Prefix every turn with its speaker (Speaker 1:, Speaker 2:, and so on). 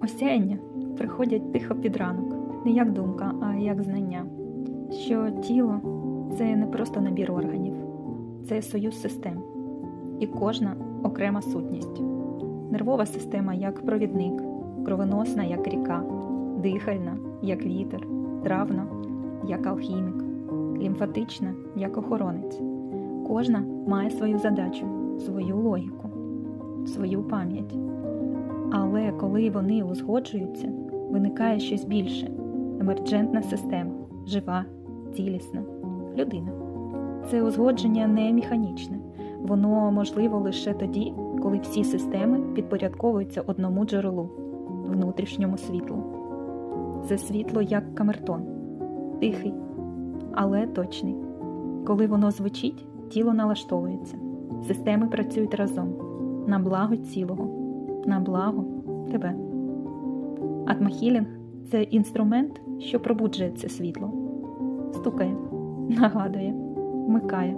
Speaker 1: Осяяння приходять тихо під ранок, не як думка, а як знання, що тіло це не просто набір органів, це союз систем, і кожна окрема сутність. Нервова система як провідник, кровоносна як ріка, дихальна як вітер, травна як алхімік, лімфатична як охоронець. Кожна має свою задачу, свою логіку, свою пам'ять. Коли вони узгоджуються, виникає щось більше. Емерджентна система, жива, цілісна, людина. Це узгодження не механічне, воно можливо лише тоді, коли всі системи підпорядковуються одному джерелу внутрішньому світлу. Це світло як камертон, тихий, але точний. Коли воно звучить, тіло налаштовується, системи працюють разом. На благо цілого, на благо тебе. Атмахілінг це інструмент, що пробуджує це світло, стукає, нагадує, вмикає,